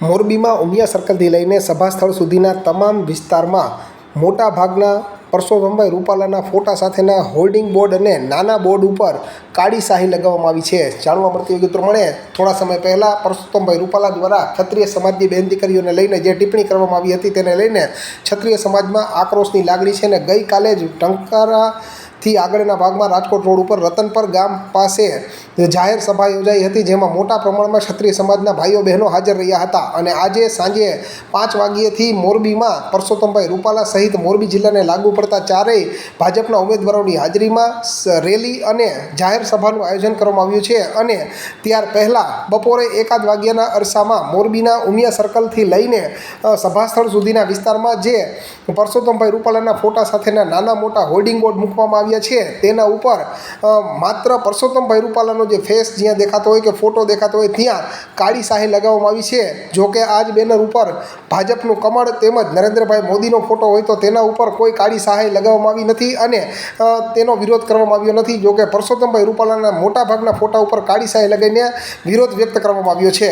મોરબીમાં ઉમિયા સર્કલથી લઈને સભાસ્થળ સુધીના તમામ વિસ્તારમાં મોટા ભાગના પરસોત્તમભાઈ રૂપાલાના ફોટા સાથેના હોર્ડિંગ બોર્ડ અને નાના બોર્ડ ઉપર કાળી શાહી લગાવવામાં આવી છે. જાણવા મળતી વિગત પ્રમાણે થોડા સમય પહેલાં પરસોત્તમભાઈ રૂપાલા દ્વારા ક્ષત્રિય સમાજની બેન દીકરીઓને લઈને જે ટિપ્પણી કરવામાં આવી હતી તેને લઈને ક્ષત્રિય સમાજમાં આક્રોશની લાગણી છે અને ગઈકાલે જ ટંકારા થી આગળના ભાગમાં રાજકોટ રોડ ઉપર રતનપર ગામ પાસે જાહેર સભા યોજાઈ હતી, જેમાં મોટા પ્રમાણમાં ક્ષત્રિય સમાજના ભાઈઓ બહેનો હાજર રહ્યા હતા. અને આજે સાંજે પાંચ વાગ્યેથી મોરબીમાં પરસોત્તમભાઈ રૂપાલા સહિત મોરબી જિલ્લાને લાગુ પડતા ચારેય ભાજપના ઉમેદવારોની હાજરીમાં રેલી અને જાહેર સભાનું આયોજન કરવામાં આવ્યું છે. અને ત્યાર પહેલાં બપોરે એકાદ વાગ્યાના અરસામાં મોરબીના ઉમિયા સર્કલથી લઈને સભાસ્થળ સભા સ્થળ સુધીના વિસ્તારમાં જે પરસોત્તમભાઈ રૂપાલાના ફોટા સાથેના નાના મોટા હોર્ડિંગ બોર્ડ મૂકવામાં આવ્યા છે તેના ઉપર માત્ર પરસોત્તમભાઈ રૂપાલાનો જે ફેસ જ્યાં દેખાતો હોય કે ફોટો દેખાતો હોય ત્યાં કાળી શાહી લગાવવામાં આવી છે. જો કે આ જ બેનર ઉપર ભાજપનું કમળ તેમજ નરેન્દ્રભાઈ મોદીનો ફોટો હોય તો તેના ઉપર કોઈ કાળી શાહી લગાવવામાં આવી નથી અને તેનો વિરોધ કરવામાં આવ્યો નથી. જો કે પરસોત્તમભાઈ રૂપાલાના મોટાભાગના ફોટા ઉપર કાળી શાહી લગાવીને વિરોધ વ્યક્ત કરવામાં આવ્યો છે.